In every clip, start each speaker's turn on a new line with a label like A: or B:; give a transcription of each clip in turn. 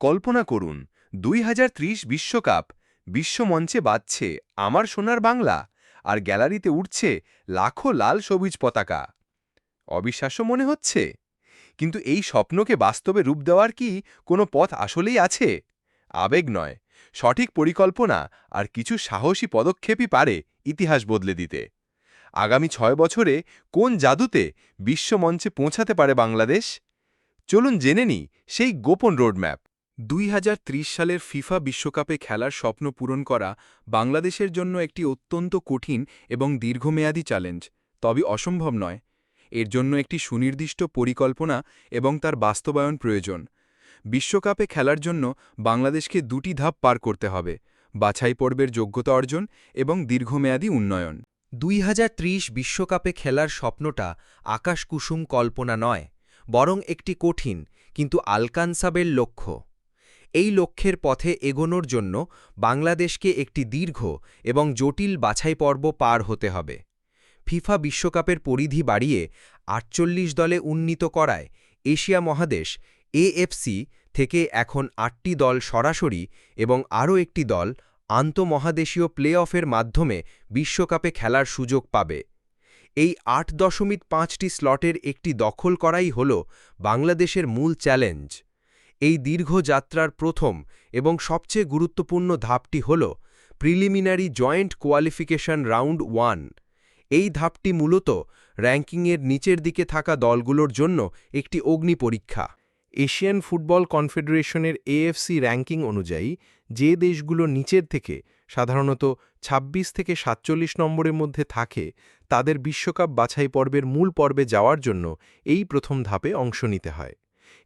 A: কল্পনা করুন, দুই বিশ্বকাপ, বিশ্বমঞ্চে বাজছে আমার সোনার বাংলা, আর গ্যালারিতে উঠছে লাখো লাল সবুজ পতাকা। অবিশ্বাস্য মনে হচ্ছে? কিন্তু এই স্বপ্নকে বাস্তবে রূপ দেওয়ার কি কোনো পথ আসলেই আছে? আবেগ নয়, সঠিক পরিকল্পনা আর কিছু সাহসী পদক্ষেপই পারে ইতিহাস বদলে দিতে। আগামী ছয় বছরে কোন জাদুতে বিশ্বমঞ্চে পৌঁছাতে পারে বাংলাদেশ? চলুন জেনে নি সেই গোপন রোডম্যাপ। দুই হাজার ত্রিশ সালের ফিফা বিশ্বকাপে খেলার স্বপ্ন পূরণ করা বাংলাদেশের জন্য একটি অত্যন্ত কঠিন এবং দীর্ঘমেয়াদী চ্যালেঞ্জ, তবে অসম্ভব নয়। এর জন্য একটি সুনির্দিষ্ট পরিকল্পনা এবং তার বাস্তবায়ন প্রয়োজন। বিশ্বকাপে খেলার জন্য বাংলাদেশকে দুটি ধাপ পার করতে হবে, বাছাই পর্বের যোগ্যতা অর্জন এবং দীর্ঘমেয়াদী উন্নয়ন।
B: দুই বিশ্বকাপে খেলার স্বপ্নটা আকাশকুসুম কল্পনা নয়, বরং একটি কঠিন কিন্তু আলকানসাবের লক্ষ্য। এই লক্ষ্যের পথে এগোনোর জন্য বাংলাদেশকে একটি দীর্ঘ এবং জটিল বাছাই পর্ব পার হতে হবে। ফিফা বিশ্বকাপের পরিধি বাড়িয়ে আটচল্লিশ দলে উন্নীত করায় এশিয়া মহাদেশ, এএফসি থেকে এখন আটটি দল সরাসরি এবং আরও একটি দল আন্তমহাদেশীয় প্লে অফের মাধ্যমে বিশ্বকাপে খেলার সুযোগ পাবে। এই আট দশমিক পাঁচটি স্লটের একটি দখল করাই হল বাংলাদেশের মূল চ্যালেঞ্জ। এই দীর্ঘ যাত্রার প্রথম এবং সবচেয়ে গুরুত্বপূর্ণ ধাপটি হল preliminary joint qualification round one. এই ধাপটি মূলত র্যাঙ্কিংয়ের নিচের দিকে থাকা দলগুলোর জন্য একটি অগ্নি পরীক্ষা। এশিয়ান ফুটবল কনফেডারেশনের এএফসি র্যাঙ্কিং অনুযায়ী যে দেশগুলো নিচের থেকে, সাধারণত ২৬ থেকে সাতচল্লিশ নম্বরের মধ্যে থাকে, তাদের বিশ্বকাপ বাছাই পর্বের মূল পর্বে যাওয়ার জন্য এই প্রথম ধাপে অংশ নিতে হয়।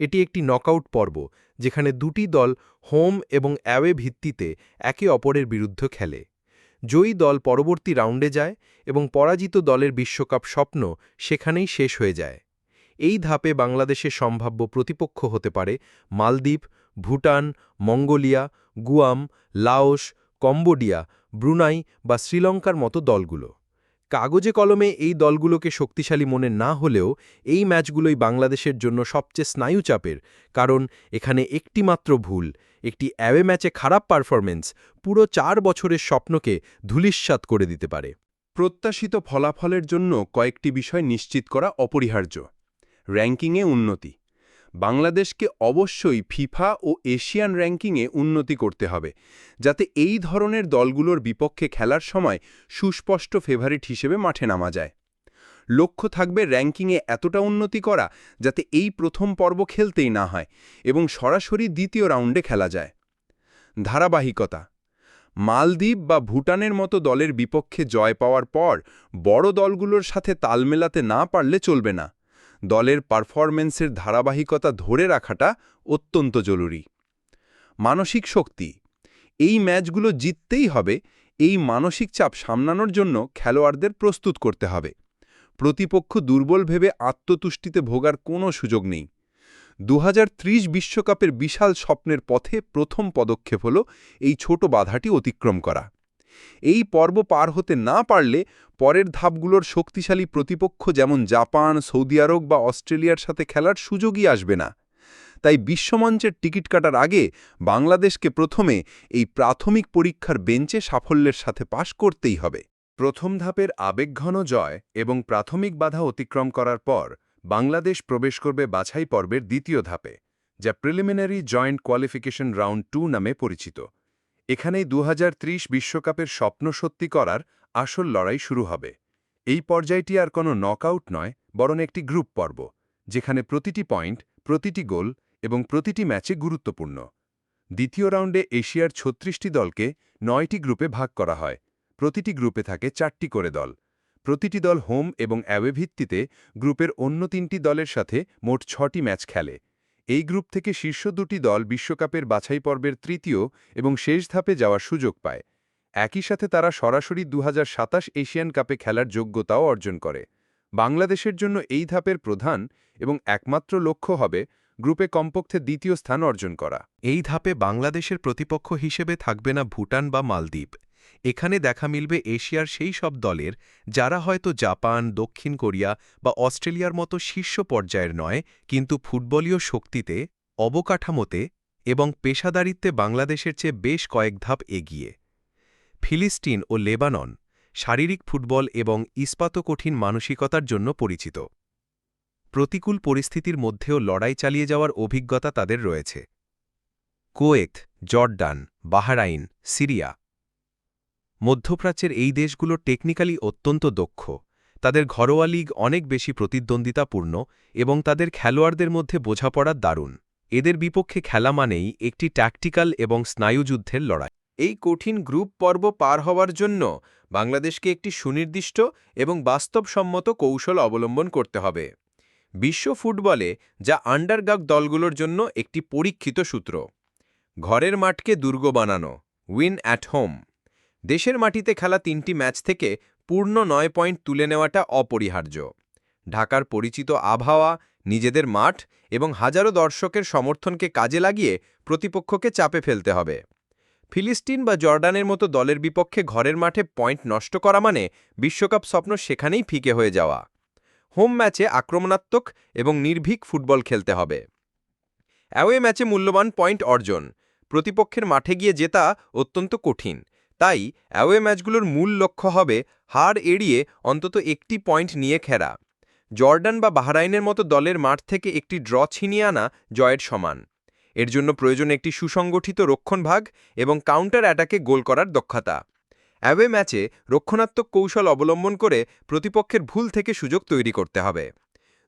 B: এটি একটি নকআউট পর্ব, যেখানে দুটি দল হোম এবং অ্যাওয়ে ভিত্তিতে একে অপরের বিরুদ্ধে খেলে। জয়ী দল পরবর্তী রাউন্ডে যায় এবং পরাজিত দলের বিশ্বকাপ স্বপ্ন সেখানেই শেষ হয়ে যায়। এই ধাপে বাংলাদেশের সম্ভাব্য প্রতিপক্ষ হতে পারে মালদ্বীপ, Bhutan, Mongolia, Guam, Laos, Cambodia, Brunei বা শ্রীলঙ্কার মতো দলগুলো। কাগজে কলমে এই দলগুলোকে শক্তিশালী মনে না হলেও এই ম্যাচগুলোই বাংলাদেশের জন্য সবচেয়ে স্নায়ুচাপের কারণ এখানে একটি মাত্র ভুল, একটি অ্যাওয়ে ম্যাচে খারাপ পারফরমেন্স পুরো চার বছরের স্বপ্নকে ধুলিস্বাত করে দিতে পারে।
A: প্রত্যাশিত ফলাফলের জন্য কয়েকটি বিষয় নিশ্চিত করা অপরিহার্য। র্যাঙ্কিংয়ে উন্নতি। বাংলাদেশকে অবশ্যই ফিফা ও এশিয়ান র্যাঙ্কিংয়ে উন্নতি করতে হবে, যাতে এই ধরনের দলগুলোর বিপক্ষে খেলার সময় সুস্পষ্ট ফেভারিট হিসেবে মাঠে নামা যায়। লক্ষ্য থাকবে র্যাঙ্কিংয়ে এতটা উন্নতি করা যাতে এই প্রথম পর্ব খেলতেই না হয় এবং সরাসরি দ্বিতীয় রাউন্ডে খেলা যায়। ধারাবাহিকতা, মালদ্বীপ বা ভুটানের মতো দলের বিপক্ষে জয় পাওয়ার পর বড় দলগুলোর সাথে তাল মেলাতে না পারলে চলবে না। দলের পারফরমেন্সের ধারাবাহিকতা ধরে রাখাটা অত্যন্ত জরুরি। মানসিক শক্তি। এই ম্যাচগুলো জিততেই হবে, এই মানসিক চাপ সামলানোর জন্য খেলোয়াড়দের প্রস্তুত করতে হবে। প্রতিপক্ষ দুর্বল ভেবে আত্মতুষ্টিতে ভোগার কোনো সুযোগ নেই। দু বিশ্বকাপের বিশাল স্বপ্নের পথে প্রথম পদক্ষেপ হল এই ছোট বাধাটি অতিক্রম করা। এই পর্ব পার হতে না পারলে পরের ধাপগুলোর শক্তিশালী প্রতিপক্ষ যেমন জাপান, সৌদি আরব বা অস্ট্রেলিয়ার সাথে খেলার সুযোগই আসবে না। তাই বিশ্বমঞ্চের টিকিট কাটার আগে বাংলাদেশকে প্রথমে এই প্রাথমিক পরীক্ষার বেঞ্চে সাফল্যের সাথে পাশ করতেই হবে। প্রথম ধাপের আবেগঘন জয় এবং প্রাথমিক বাধা অতিক্রম করার পর বাংলাদেশ প্রবেশ করবে বাছাই পর্বের দ্বিতীয় ধাপে, যা preliminary joint qualification round two নামে পরিচিত। এখানেই দু বিশ্বকাপের স্বপ্ন সত্যি করার আসল লড়াই শুরু হবে। এই পর্যায়টি আর কোনো নকআউট নয়, বরং একটি গ্রুপ পর্ব, যেখানে প্রতিটি পয়েন্ট, প্রতিটি গোল এবং প্রতিটি ম্যাচে গুরুত্বপূর্ণ। দ্বিতীয় রাউন্ডে এশিয়ার ছত্রিশটি দলকে নয়টি গ্রুপে ভাগ করা হয়। প্রতিটি গ্রুপে থাকে চারটি করে দল। প্রতিটি দল হোম এবং অ্যাওয়ে ভিত্তিতে গ্রুপের অন্য তিনটি দলের সাথে মোট ছটি ম্যাচ খেলে। এই গ্রুপ থেকে শীর্ষ দুটি দল বিশ্বকাপের বাছাই পর্বের তৃতীয় এবং শেষ ধাপে যাওয়ার সুযোগ পায়। একই সাথে তারা সরাসরি দু হাজার সাতাশ এশিয়ান কাপে খেলার যোগ্যতাও অর্জন করে। বাংলাদেশের জন্য এই ধাপের প্রধান এবং একমাত্র লক্ষ্য হবে গ্রুপে কমপক্ষে দ্বিতীয় স্থান অর্জন করা।
B: এই ধাপে বাংলাদেশের প্রতিপক্ষ হিসেবে থাকবে না ভুটান বা মালদ্বীপ। এখানে দেখা মিলবে এশিয়ার সেই সব দলের যারা হয়তো জাপান, দক্ষিণ কোরিয়া বা অস্ট্রেলিয়ার মতো শীর্ষ পর্যায়ের নয়, কিন্তু ফুটবলীয় শক্তিতে, অবকাঠামোতে
C: এবং পেশাদারিত্বে বাংলাদেশের চেয়ে বেশ কয়েক ধাপ এগিয়ে। ফিলিস্তিন ও লেবানন শারীরিক ফুটবল এবং ইস্পাত কঠিন মানসিকতার জন্য পরিচিত। প্রতিকূল পরিস্থিতির মধ্যেও লড়াই চালিয়ে যাওয়ার অভিজ্ঞতা তাদের রয়েছে। কোয়েত, জর্ডান, বাহারাইন, সিরিয়া মধ্যপ্রাচ্যের এই দেশগুলো টেকনিক্যালি অত্যন্ত দক্ষ। তাদের ঘরোয়া লীগ অনেক বেশি প্রতিদ্বন্দ্বিতাপূর্ণ এবং তাদের খেলোয়াড়দের মধ্যে বোঝাপড়া দারুণ। এদের বিপক্ষে খেলা মানেই একটি ট্যাকটিক্যাল এবং স্নায়ুযুদ্ধের লড়াই।
A: এই কঠিন গ্রুপ পর্ব পার হওয়ার জন্য বাংলাদেশকে একটি সুনির্দিষ্ট এবং বাস্তবসম্মত কৌশল অবলম্বন করতে হবে। বিশ্ব ফুটবলে যা আন্ডারগাগ দলগুলোর জন্য একটি পরীক্ষিত সূত্র। ঘরের মাঠকে দুর্গ বানানো, উইন অ্যাট হোম। দেশের মাটিতে খেলা তিনটি ম্যাচ থেকে পূর্ণ নয় পয়েন্ট তুলে নেওয়াটা অপরিহার্য। ঢাকার পরিচিত আবহাওয়া, নিজেদের মাঠ এবং হাজারো দর্শকের সমর্থনকে কাজে লাগিয়ে প্রতিপক্ষকে চাপে ফেলতে হবে। ফিলিস্তিন বা জর্ডানের মতো দলের বিপক্ষে ঘরের মাঠে পয়েন্ট নষ্ট করা মানে বিশ্বকাপ স্বপ্ন সেখানেই ফিকে হয়ে যাওয়া। হোম ম্যাচে আক্রমণাত্মক এবং নির্ভীক ফুটবল খেলতে হবে। অ্যাওয়ে ম্যাচে মূল্যবান পয়েন্ট অর্জন। প্রতিপক্ষের মাঠে গিয়ে জেতা অত্যন্ত কঠিন। তাই অ্যাওয়ে ম্যাচগুলোর মূল লক্ষ্য হবে হার এড়িয়ে অন্তত একটি পয়েন্ট নিয়ে খেরা জর্ডান বা বাহরাইনের মতো দলের মাঠ থেকে একটি ড্র ছিনিয়ে আনা জয়ের সমান। এর জন্য প্রয়োজন একটি সুসংগঠিত রক্ষণভাগ এবং কাউন্টার অ্যাটাকে গোল করার দক্ষতা। অ্যাওয়ে ম্যাচে রক্ষণাত্মক কৌশল অবলম্বন করে প্রতিপক্ষের ভুল থেকে সুযোগ তৈরি করতে হবে।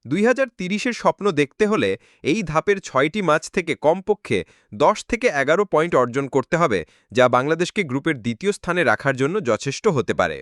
A: দুই তিরিশের স্বপ্ন দেখতে হলে এই ধাপের ছয়টি ম্যাচ থেকে কমপক্ষে দশ থেকে এগারো পয়েন্ট অর্জন করতে হবে, যা বাংলাদেশকে গ্রুপের দ্বিতীয় স্থানে রাখার জন্য যথেষ্ট হতে পারে।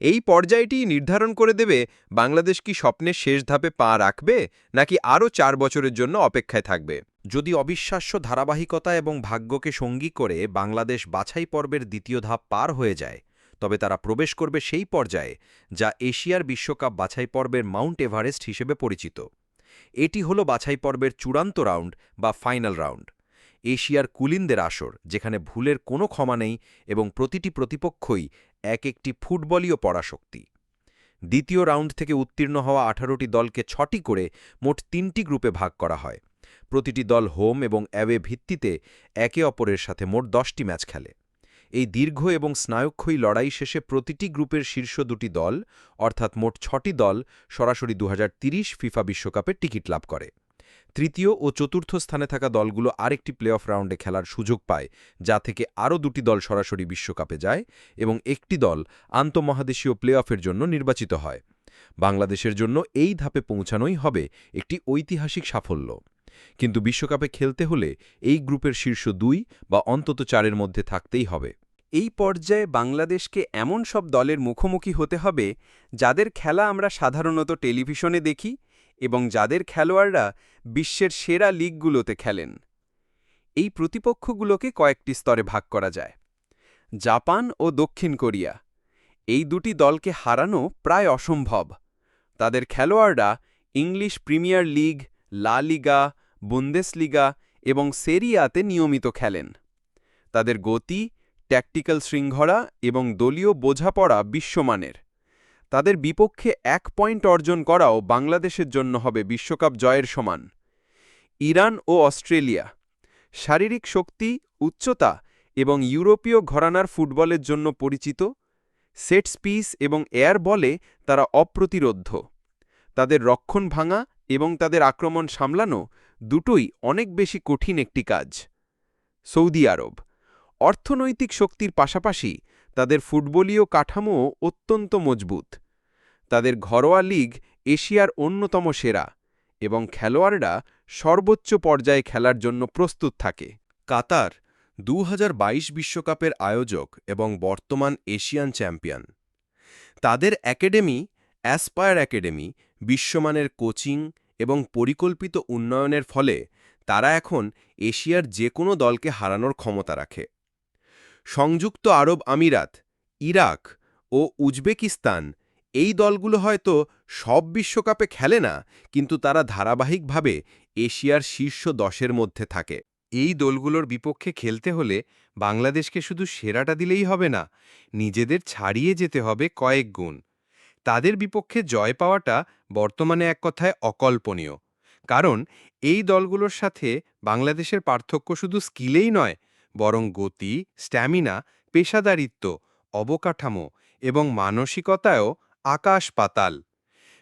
A: এই পর্যায়টি নির্ধারণ করে দেবে, বাংলাদেশ কি স্বপ্নের শেষ ধাপে পা রাখবে, নাকি আরও চার বছরের জন্য অপেক্ষায় থাকবে?
B: যদি অবিশ্বাস্য ধারাবাহিকতা এবং ভাগ্যকে সঙ্গী করে বাংলাদেশ বাছাই পর্বের দ্বিতীয় ধাপ পার হয়ে যায় তবে তারা প্রবেশ করবে সেই পর্যায়ে যা এশিয়ার বিশ্বকাপ বাছাই পর্বের মাউন্ট এভারেস্ট হিসেবে পরিচিত। এটি হল বাছাই পর্বের চূড়ান্ত রাউন্ড বা ফাইনাল রাউন্ড। এশিয়ার কুলিনদের আসর, যেখানে ভুলের কোনো ক্ষমা নেই এবং প্রতিটি প্রতিপক্ষই এক একটি ফুটবলীয় পরাশক্তি। দ্বিতীয় রাউন্ড থেকে উত্তীর্ণ হওয়া আঠারোটি দলকে ছটি করে মোট তিনটি গ্রুপে ভাগ করা হয়। প্রতিটি দল হোম এবং অ্যাওয়ে ভিত্তিতে একে অপরের সাথে মোট দশটি ম্যাচ খেলে। এই দীর্ঘ এবং স্নায়ুক্ষয়ী লড়াই শেষে প্রতিটি গ্রুপের শীর্ষ দুটি দল, অর্থাৎ মোট ছটি দল, সরাসরি দু ফিফা বিশ্বকাপের টিকিট লাভ করে। তৃতীয় ও চতুর্থ স্থানে থাকা দলগুলো আরেকটি প্লে অফ রাউন্ডে খেলার সুযোগ পায়, যা থেকে আরও দুটি দল সরাসরি বিশ্বকাপে যায় এবং একটি দল আন্তঃমহাদেশীয় প্লে অফের জন্য নির্বাচিত হয়। বাংলাদেশের জন্য এই ধাপে পৌঁছানোই হবে একটি ঐতিহাসিক সাফল্য। কিন্তু বিশ্বকাপে খেলতে হলে এই গ্রুপের শীর্ষ দুই বা অন্তত চারের মধ্যে থাকতেই হবে।
D: এই পর্যায়ে বাংলাদেশকে এমন সব দলের মুখোমুখি হতে হবে যাদের খেলা আমরা সাধারণত টেলিভিশনে দেখি এবং যাদের খেলোয়াড়রা বিশ্বের সেরা লিগগুলোতে খেলেন। এই প্রতিপক্ষগুলোকে কয়েকটি স্তরে ভাগ করা যায়। জাপান ও দক্ষিণ কোরিয়া। এই দুটি দলকে হারানো প্রায় অসম্ভব। তাদের খেলোয়াড়রা ইংলিশ প্রিমিয়ার লিগ লা লিগা, বুন্দেসলিগা এবং সেরিয়াতে নিয়মিত খেলেন। তাদের গতি, ট্যাকটিক্যাল শৃঙ্খলা এবং দলীয় বোঝাপড়া বিশ্বমানের। তাদের বিপক্ষে এক পয়েন্ট অর্জন করাও বাংলাদেশের জন্য হবে বিশ্বকাপ জয়ের সমান। ইরান ও অস্ট্রেলিয়া, শারীরিক শক্তি, উচ্চতা এবং ইউরোপীয় ঘরানার ফুটবলের জন্য পরিচিত। সেট স্পিস এবং এয়ার বলে তারা অপ্রতিরোধ্য। তাদের রক্ষণ ভাঙা এবং তাদের আক্রমণ সামলানো দুটোই অনেক বেশি কঠিন একটি কাজ। Saudi Arab. অর্থনৈতিক শক্তির পাশাপাশি তাদের ফুটবলীয় কাঠামোও অত্যন্ত মজবুত। তাদের ঘরোয়া লীগ এশিয়ার অন্যতম সেরা এবং খেলোয়াড়রা সর্বোচ্চ পর্যায়ে খেলার জন্য প্রস্তুত থাকে।
C: কাতার দু বিশ্বকাপের আয়োজক এবং বর্তমান এশিয়ান চ্যাম্পিয়ন। তাদের একাডেমি, অ্যাসপায়ার একাডেমি, বিশ্বমানের কোচিং এবং পরিকল্পিত উন্নয়নের ফলে তারা এখন এশিয়ার যে কোনো দলকে হারানোর ক্ষমতা রাখে। সংযুক্ত আরব আমিরাত, ইরাক ও উজবেকিস্তান এই দলগুলো হয়তো সব বিশ্বকাপে খেলে না, কিন্তু তারা ধারাবাহিকভাবে এশিয়ার শীর্ষ দশের মধ্যে থাকে। এই দলগুলোর বিপক্ষে খেলতে হলে বাংলাদেশকে শুধু সেরাটা দিলেই হবে না, নিজেদের ছাড়িয়ে যেতে হবে কয়েক গুণ। তাদের বিপক্ষে জয় পাওয়াটা বর্তমানে এক কথায় অকল্পনীয়। কারণ এই দলগুলোর সাথে বাংলাদেশের পার্থক্য শুধু স্কিলেই নয়, বরং গতি, স্ট্যামিনা, পেশাদারিত্ব, অবকাঠামো এবং মানসিকতায়ও আকাশ পাতাল।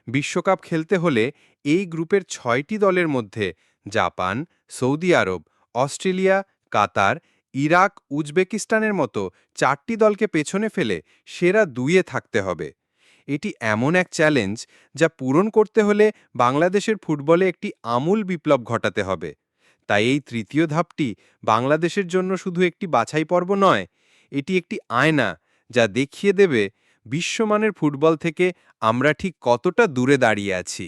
C: বিশ্বকাপ খেলতে হলে এই গ্রুপের ছয়টি দলের মধ্যে Japan, Saudi Arab, Australia, Qatar, Iraq, উজবেকিস্তানের মতো চারটি দলকে পেছনে ফেলে সেরা দুইয়ে থাকতে হবে। এটি এমন এক চ্যালেঞ্জ যা পূরণ করতে হলে বাংলাদেশের ফুটবলে একটি আমূল বিপ্লব ঘটাতে হবে। তাই এই তৃতীয় ধাপটি বাংলাদেশের জন্য শুধু একটি বাছাই পর্ব নয়, এটি একটি আয়না যা দেখিয়ে দেবে বিশ্বমানের ফুটবল থেকে আমরা ঠিক কতটা দূরে দাঁড়িয়ে আছি।